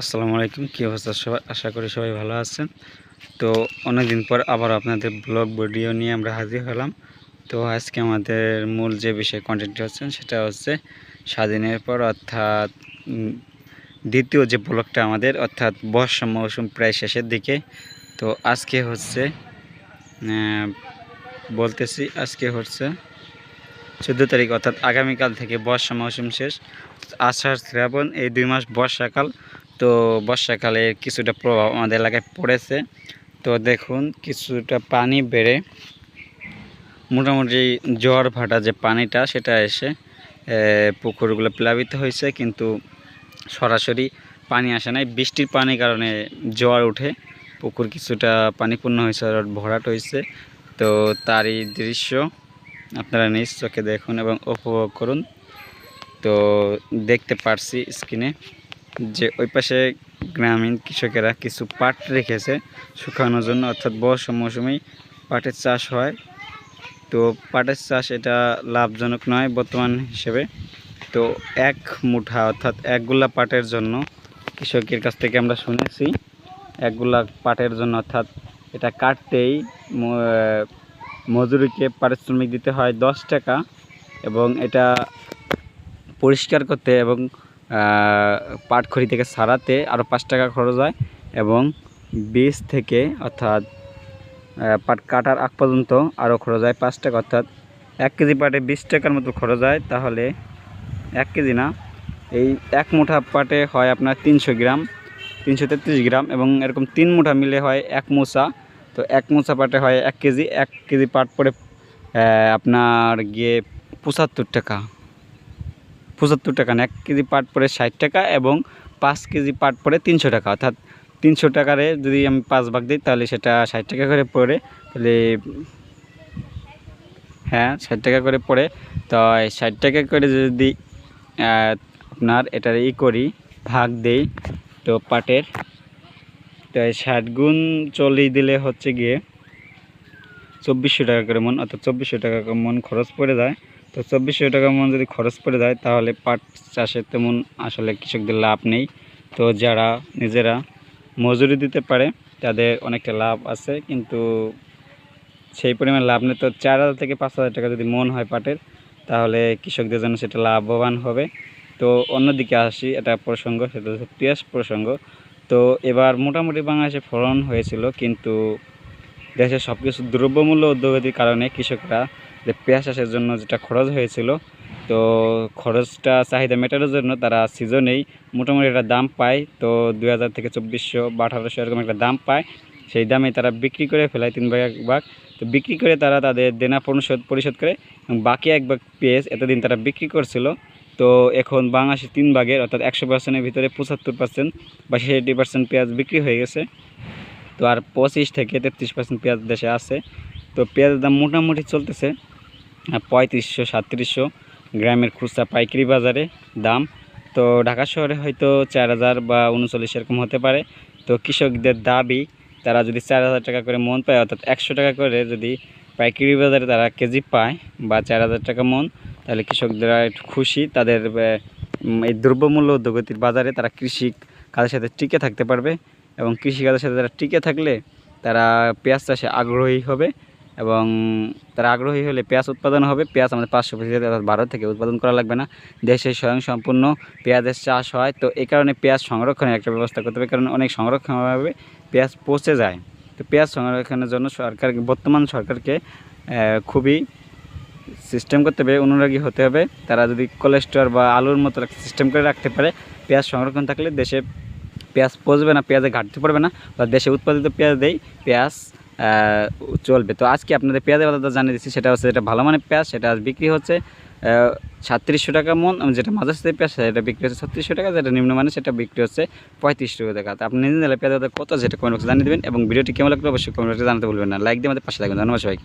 আসসালামু আলাইকুম, কী অবস্থা? সবাই আশা করি সবাই ভালো আছেন। তো অনেকদিন পর আবার আপনাদের ব্লগ ভিডিও নিয়ে আমরা হাজির হলাম। তো আজকে আমাদের মূল যে বিষয় কন্টেন্টটি হচ্ছে, সেটা হচ্ছে স্বাধীনের পর অর্থাৎ দ্বিতীয় যে ব্লগটা আমাদের, অর্থাৎ বর্ষা মৌসুম প্রায় শেষের দিকে। তো আজকে হচ্ছে বলতেছি আজকে হচ্ছে চোদ্দ তারিখ, অর্থাৎ আগামীকাল থেকে বর্ষা মৌসুম শেষ। আষাঢ় শ্রাবণ, এই দুই মাস বর্ষাকাল। তো বর্ষাকালে কিছুটা প্রভাব আমাদের এলাকায় পড়েছে। তো দেখুন, কিছুটা পানি বেড়ে মোটামুটি জ্বর ভাটা যে পানিটা, সেটা এসে পুকুরগুলো প্লাবিত হয়েছে। কিন্তু সরাসরি পানি আসে নাই। বৃষ্টির পানির কারণে জোয়ার উঠে পুকুর কিছুটা পানিপূর্ণ হয়েছে আর ভরাট হয়েছে। তো তারই দৃশ্য আপনারা নিজ চোখে দেখুন এবং উপভোগ করুন। তো দেখতে পারছি স্ক্রিনে। যে ওই পাশে গ্রামীণ কৃষকেরা কিছু পাট রেখেছে শুকানোর জন্য, অর্থাৎ বর্ষা মৌসুমেই পাটের চাষ হয়। তো পাটের চাষ এটা লাভজনক নয় বর্তমান হিসেবে। তো এক মুঠা, অর্থাৎ একগুলা পাটের জন্য কৃষকের কাছ থেকে আমরা শুনেছি, একগুলা পাটের জন্য, অর্থাৎ এটা কাটতেই মজুরিকে পারিশ্রমিক দিতে হয় দশ টাকা এবং এটা পরিষ্কার করতে এবং পাটখড়ি থেকে সারাতে আরও পাঁচ টাকা খরচ হয় এবং বীজ থেকে অর্থাৎ পাট কাটার আগ পর্যন্ত আরও খরচ হয় পাঁচ টাকা। অর্থাৎ এক কেজি পাটে বিশ টাকার মতো খরচ হয়। তাহলে এক কেজি না এই এক মুঠা পাটে হয় আপনার তিনশো গ্রাম তিনশো তেত্রিশ গ্রাম এবং এরকম তিন মুঠা মিলে হয় এক মোচা। তো এক মোচা পাটে হয় এক কেজি এক কেজি পাট আহ, আপনার গিয়ে পঁচাত্তর টাকা। পঁচাত্তর টাকা না, এক কেজি পাট পরে ষাট টাকা এবং পাঁচ কেজি পাট পড়ে তিনশো টাকা। অর্থাৎ তিনশো টাকারে যদি আমি পাঁচ ভাগ দিই, তাহলে সেটা ষাট টাকা করে পড়ে, তাহলে হ্যাঁ ষাট টাকা করে পড়ে। তো ষাট টাকা করে যদি আপনার এটার ই করি, ভাগ দেই তো পাটের, তো ষাট গুণ চল্লিশ দিলে হচ্ছে গিয়ে চব্বিশশো টাকা করে মন, অর্থাৎ চব্বিশশো টাকা করে মন খরচ পড়ে যায়। তো চব্বিশশো টাকা মন যদি খরচ পড়ে যায়, তাহলে পাট চাষে তেমন আসলে কৃষকদের লাভ নেই। তো যারা নিজেরা মজুরি দিতে পারে, তাদের অনেকটা লাভ আছে। কিন্তু সেই পরিমাণ লাভ নেই। তো চার হাজার থেকে পাঁচ হাজার টাকা যদি মন হয় পাটের, তাহলে কৃষকদের জন্য সেটা লাভবান হবে। তো অন্যদিকে আসি, এটা প্রসঙ্গ, সেটা হচ্ছে পেঁয়াজ প্রসঙ্গ। তো এবার মোটামুটি বাংলাদেশে ফলন হয়েছিল, কিন্তু দেশের সব কিছু দ্রব্যমূল্য ঊর্ধ্বগতির কারণে কৃষকরা যে পেঁয়াজ চাষের জন্য যেটা খরচ হয়েছিল, তো খরচটা চাহিদা মেটানোর জন্য তারা সিজনেই মোটামুটি একটা দাম পায়। তো দুই হাজার থেকে চব্বিশশো বা আঠারোশো এরকম একটা দাম পায়। সেই দামে তারা বিক্রি করে ফেলায় তিন ভাগ, এক ভাগ। তো বিক্রি করে তারা তাদের দেনা পরিশোধ পরিশোধ করে এবং বাকি এক ভাগ পেঁয়াজ এতদিন তারা বিক্রি করছিল। তো এখন বাংলাদেশে তিন ভাগের অর্থাৎ একশো পার্সেন্টের ভিতরে পঁচাত্তর পার্সেন্ট বা ষাটি পার্সেন্ট পেঁয়াজ বিক্রি হয়ে গেছে। তো আর পঁচিশ থেকে তেত্রিশ পার্সেন্ট পেঁয়াজ দেশে আছে। তো পেঁয়াজের দাম মোটামুটি চলতেছে। পঁয়ত্রিশশো, সাতত্রিশশো গ্রামের খুচরা পাইকারি বাজারে দাম। তো ঢাকা শহরে হয়তো চার হাজার বা উনচল্লিশ এরকম হতে পারে। তো কৃষকদের দাবি, তারা যদি চার হাজার টাকা করে মন পায়, অর্থাৎ একশো টাকা করে যদি পাইকারি বাজারে তারা কেজি পায় বা চার হাজার টাকা মন, তাহলে কৃষকরা একটু খুশি। তাদের এই দ্রব্যমূল্য উদ্যোগতির বাজারে তারা কৃষি কাজের সাথে টিকে থাকতে পারবে এবং কৃষিকাজের সাথে তারা টিকে থাকলে তারা পেঁয়াজ চাষে আগ্রহী হবে। এবং তারা আগ্রহী হলে পেঁয়াজ উৎপাদন হবে। পেঁয়াজ আমাদের পাঁচশো পঁচিশ অর্থাৎ ভারত থেকে উৎপাদন করা লাগবে না। দেশে স্বয়ং সম্পূর্ণ পেঁয়াজের চাষ হয়। তো এই কারণে পেঁয়াজ সংরক্ষণের একটা ব্যবস্থা করতে হবে, কারণ অনেক সংরক্ষণ হবে পেঁয়াজ পচে যায়। তো পেঁয়াজ সংরক্ষণের জন্য সরকার, বর্তমান সরকারকে খুবই সিস্টেম করতে হবে, অনুরাগী হতে হবে। তারা যদি কোলেস্টোর বা আলুর মতো সিস্টেম করে রাখতে পারে, পেঁয়াজ সংরক্ষণ থাকলে দেশে পেঁয়াজ পচবে না পেঁয়াজে ঘাটতি পড়বে না। বা দেশে উৎপাদিত পেঁয়াজ দেই পেঁয়াজ চলবে। তো আজকে আপনাদের পেঁয়াজের বাজারটা জানিয়ে দিচ্ছি। সেটা হচ্ছে যেটা ভালো মানের পেঁয়াজ, সেটা আজ বিক্রি হচ্ছে সাতত্রিশশো টাকা মন যেটা মাঝার পেঁয়াজ, সেটা বিক্রি হচ্ছে ছত্রিশশো টাকা, যেটা নিম্নমানের সেটা বিক্রি হচ্ছে পঁয়ত্রিশশো টাকা তো আপনি নিজে নিলে পেঁয়াজের কথা কত সেটা কমেন্ট বক্সে জানিয়ে দেবেন এবং ভিডিওটি কেমন লাগল অবশ্যই কমেন্ট বক্সে জানাতে ভুলবেন না। লাইক দিয়ে আমাদের পাশে থাকবেন ধন্যবাদ সবাই